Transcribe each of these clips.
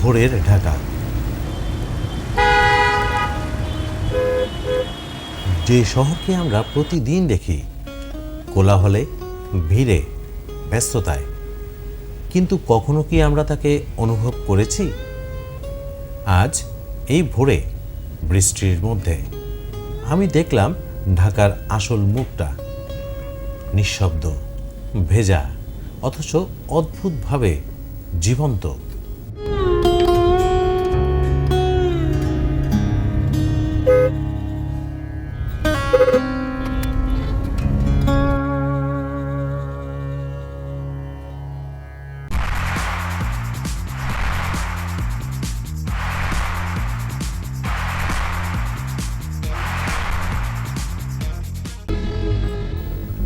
ভোরের ঢাকা। যে শহরকে আমরা প্রতিদিন দেখি, কোলাহলে, ভিড়ে, ব্যস্ততায়, কিন্তু কখনো কি আমরা তাকে অনুভব করেছি? আজ এই ভোরে বৃষ্টির মধ্যে আমি দেখলাম ঢাকার আসল মুখটা। নিঃশব্দ, ভেজা, অথচ অদ্ভুতভাবে জীবন্ত।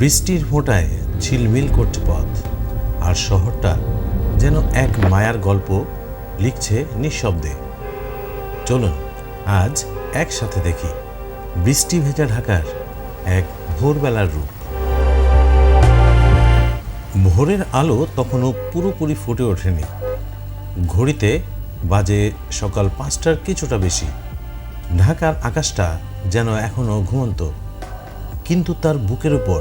বৃষ্টির ফোঁটায় ঝিলমিল করছে পথ আর শহরটা যেন এক মায়ার গল্প লিখছে নিঃশব্দে। চলুন, আজ একসাথে দেখি বৃষ্টি ভেজা ঢাকার এক ভোরবেলার রূপ। ভোরের আলো তখনও পুরোপুরি ফুটে ওঠেনি। ঘড়িতে বাজে সকাল পাঁচটার কিছুটা বেশি। ঢাকার আকাশটা যেন এখনও ঘুমন্ত, কিন্তু তার বুকের উপর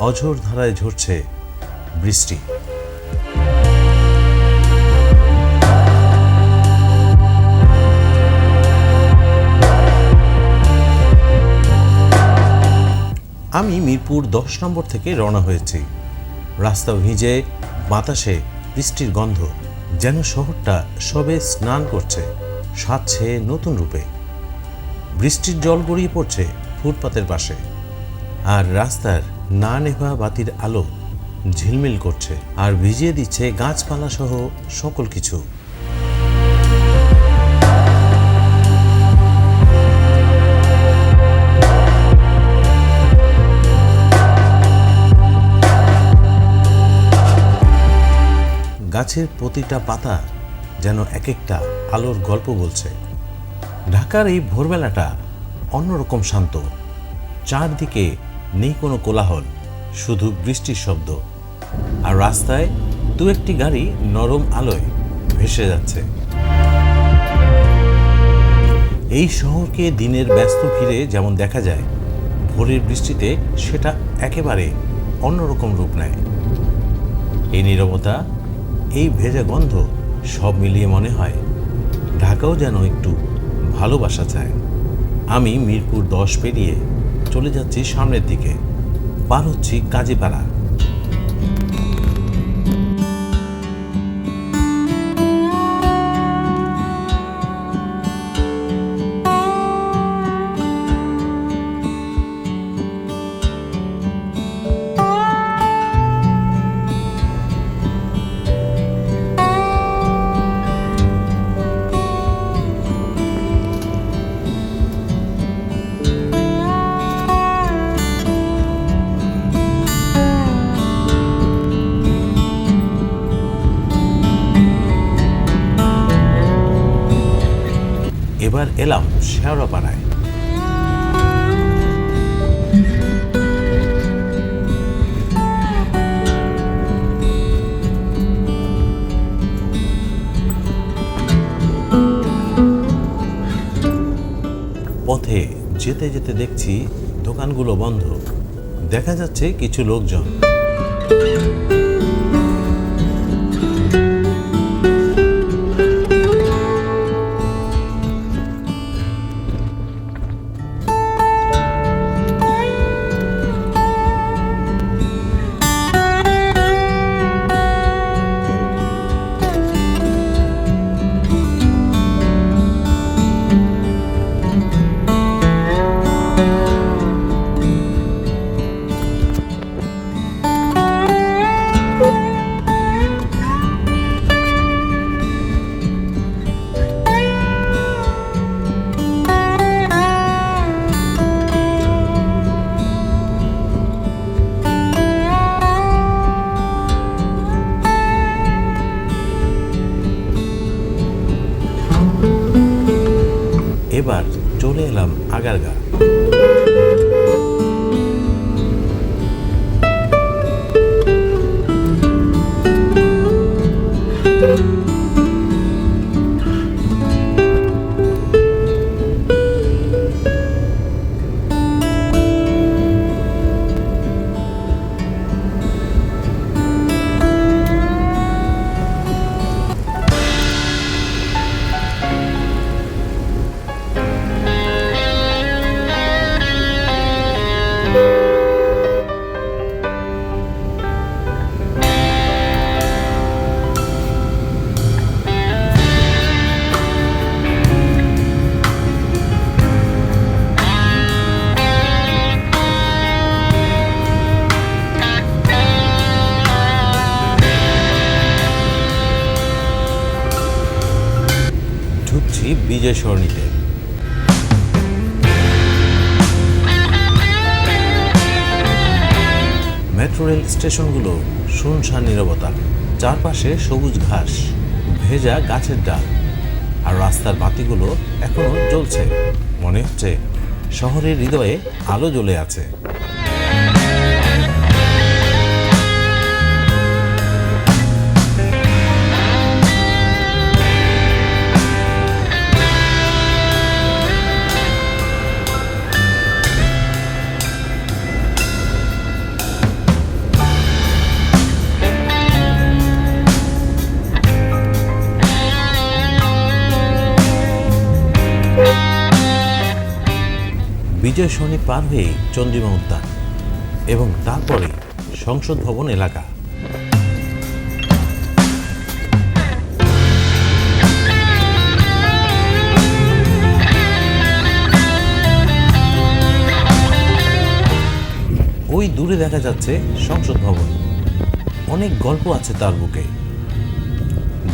অঝোর ধারায় ঝরছে বৃষ্টি। আমি মিরপুর দশ নম্বর থেকে রওনা হয়েছি। রাস্তা ভিজে বাতাসে বৃষ্টির গন্ধ, যেন শহরটা সবে স্নান করছে, সাজছে নতুন রূপে। বৃষ্টির জল গড়িয়ে পড়ছে ফুটপাতের পাশে। আর রাস্তার না নেভা বাতির আলো ঝিলমিল করছে আর ভিজিয়ে দিচ্ছে গাছপালা সহ সকল কিছু। গাছের প্রতিটা পাতা যেন এক একটা আলোর গল্প বলছে। ঢাকার এই ভোরবেলাটা অন্যরকম শান্ত। চারদিকে নেই কোনো কোলাহল, শুধু বৃষ্টির শব্দ। আর রাস্তায় দু একটি গাড়ি নরম আলোয় ভেসে যাচ্ছে। এই শহরকে দিনের ব্যস্ত ভিড়ে যেমন দেখা যায়, ভোরের বৃষ্টিতে সেটা একেবারে অন্যরকম রূপ নেয়। এই নীরবতা, এই ভেজা গন্ধ সব মিলিয়ে মনে হয়, ঢাকাও যেন একটু ভালোবাসা চায়। আমি মিরপুর দশ পেরিয়ে চলে যাচ্ছি সামনের দিকে। পার হচ্ছি কাজীপাড়া এবার এলাম শেওড়াপাড়ায় পথে যেতে যেতে দেখছি দোকানগুলো বন্ধ। দেখা যাচ্ছে কিছু লোকজন। এবার চলে এলাম আগারগা। আছি বিজয় সরণিতে। মেট্রো রেল স্টেশনগুলো শুনশান নীরবতা, চারপাশে সবুজ ঘাস, ভেজা গাছের ডাল, আর রাস্তার বাতিগুলো এখনও জ্বলছে। মনে হচ্ছে শহরের হৃদয়ে আলো জ্বলে আছে। বিজয় সরণি পার হয়ে চন্দ্রিমা উদ্যান এবং তারপরে সংসদ ভবন এলাকা। ওই দূরে দেখা যাচ্ছে সংসদ ভবন। অনেক গল্প আছে তার বুকে।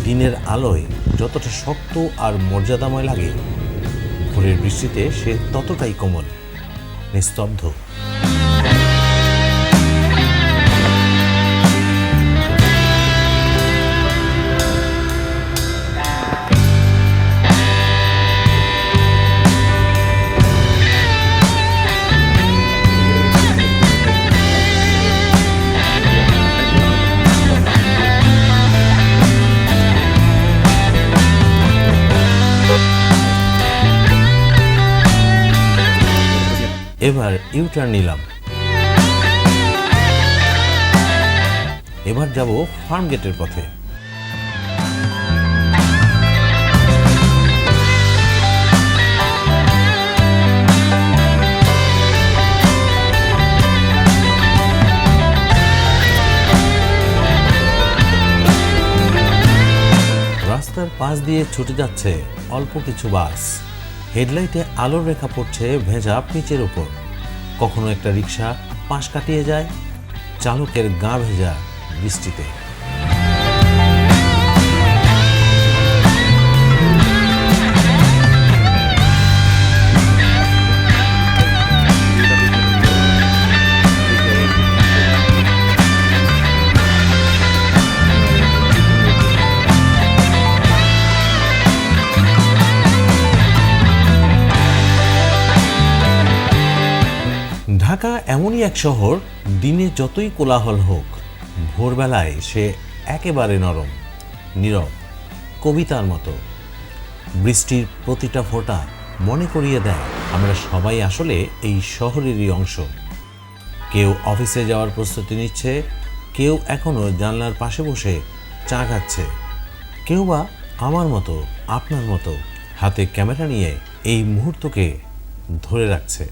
দিনের আলোয় যতটা শক্ত আর মর্যাদাময় লাগে, ভোরের বৃষ্টিতে সে ততটাই কোমল। নিস্তব্ধ। এবার ইউটার্ন নিলাম। এবার যাব ফার্ম গেটের পথে। রাস্তার পাশ দিয়ে ছুটে যাচ্ছে অল্প কিছু বাস। হেডলাইটে আলোর রেখা পড়ছে ভেজা পিচের উপর। কখনো একটা রিক্সা পাশ কাটিয়ে যায় চালকের গা ভেজা বৃষ্টিতে। এমনই এক শহর, দিনে যতই কোলাহল হোক, ভোরবেলায় সে একেবারে নরম, নীরব, কবিতার মতো। বৃষ্টির প্রতিটা ফোঁটা মনে করিয়ে দেয় আমরা সবাই আসলে এই শহরেরই অংশ। কেউ অফিসে যাওয়ার প্রস্তুতি নিচ্ছে, কেউ এখনও জানলার পাশে বসে চা খাচ্ছে। কেউ বা আমার মতো, আপনার মতো হাতে ক্যামেরা নিয়ে এই মুহূর্তকে ধরে রাখছে।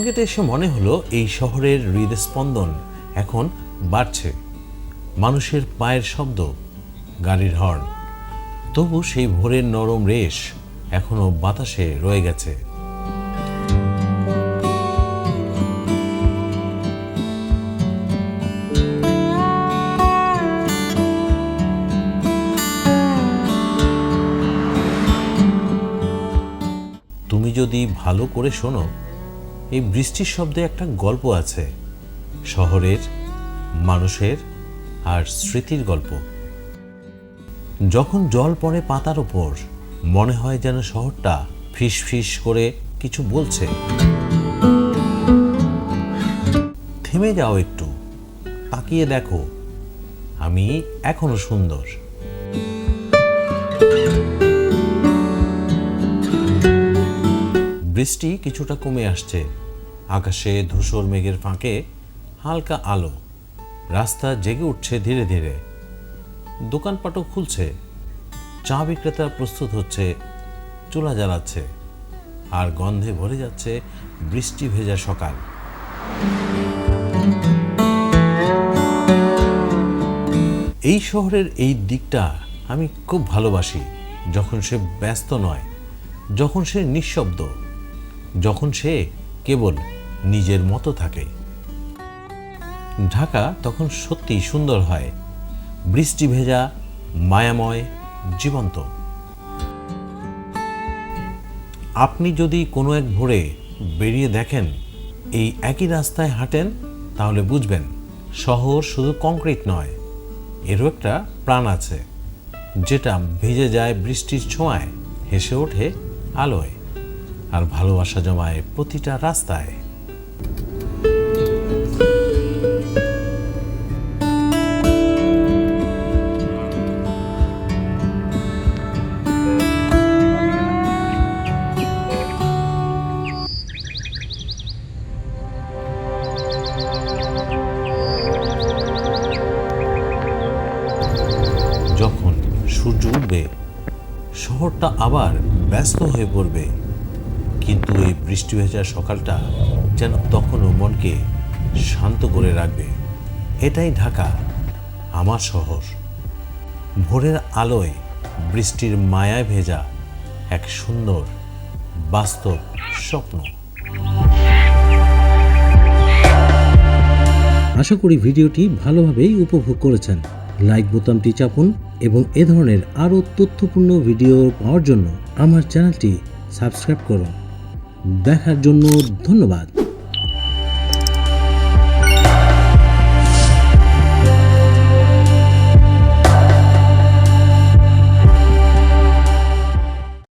ফার্মগেটে এসে মনে হলো এই শহরের হৃদস্পন্দন এখন বাড়ছে। মানুষের পায়ের শব্দ, গাড়ির হর্ন। তবু সেই ভোরের নরম রেশ এখনও বাতাসে রয়ে গেছে। তুমি যদি ভালো করে শোনো এই বৃষ্টির শব্দে একটা গল্প আছে। শহরের, মানুষের আর স্মৃতির গল্প। যখন জল পড়ে পাতার ওপর মনে হয় যেন শহরটা ফিস ফিস করে কিছু বলছে। থেমে যাও একটু, তাকিয়ে দেখো, আমি এখনও সুন্দর। বৃষ্টি কিছুটা কমে আসছে। আকাশে ধূসর মেঘের ফাঁকে হালকা আলো। রাস্তা জেগে উঠছে ধীরে ধীরে। দোকানপাটও খুলছে। চা বিক্রেতা প্রস্তুত হচ্ছে। চুলা জ্বালাচ্ছে। আর গন্ধে ভরে যাচ্ছে বৃষ্টি ভেজা সকাল। এই শহরের এই দিকটা আমি খুব ভালোবাসি, যখন সে ব্যস্ত নয়, যখন সে নিঃশব্দ। যখন সে কেবল নিজের মতো থাকে। ঢাকা তখন সত্যিই সুন্দর হয়। বৃষ্টি ভেজা, মায়াময়, জীবন্ত। আপনি যদি কোনো এক ভোরে বেরিয়ে দেখেন, এই একই রাস্তায় হাঁটেন, তাহলে বুঝবেন, শহর শুধু কংক্রিট নয়, এরও একটা প্রাণ আছে, যেটা ভেজে যায় বৃষ্টির ছোঁয়ায়, হেসে ওঠে আলোয়। আর ভালোবাসা জমায় প্রতিটা রাস্তায়। যখন সূর্য উঠবে শহরটা আবার ব্যস্ত হয়ে পড়বে। কিন্তু এই বৃষ্টি ভেজা সকালটা যেন তখনও মনকে শান্ত করে রাখবে। এটাই ঢাকা, আমার শহর। ভোরের আলোয় বৃষ্টির মায়ায় ভেজা এক সুন্দর, বাস্তব স্বপ্ন। আশা করি ভিডিওটি ভালোভাবেই উপভোগ করেছেন। লাইক বোতামটি চাপুন এবং এ ধরনের আরও তথ্যপূর্ণ ভিডিও পাওয়ার জন্য আমার চ্যানেলটি সাবস্ক্রাইব করুন। দেখার জন্য ধন্যবাদ।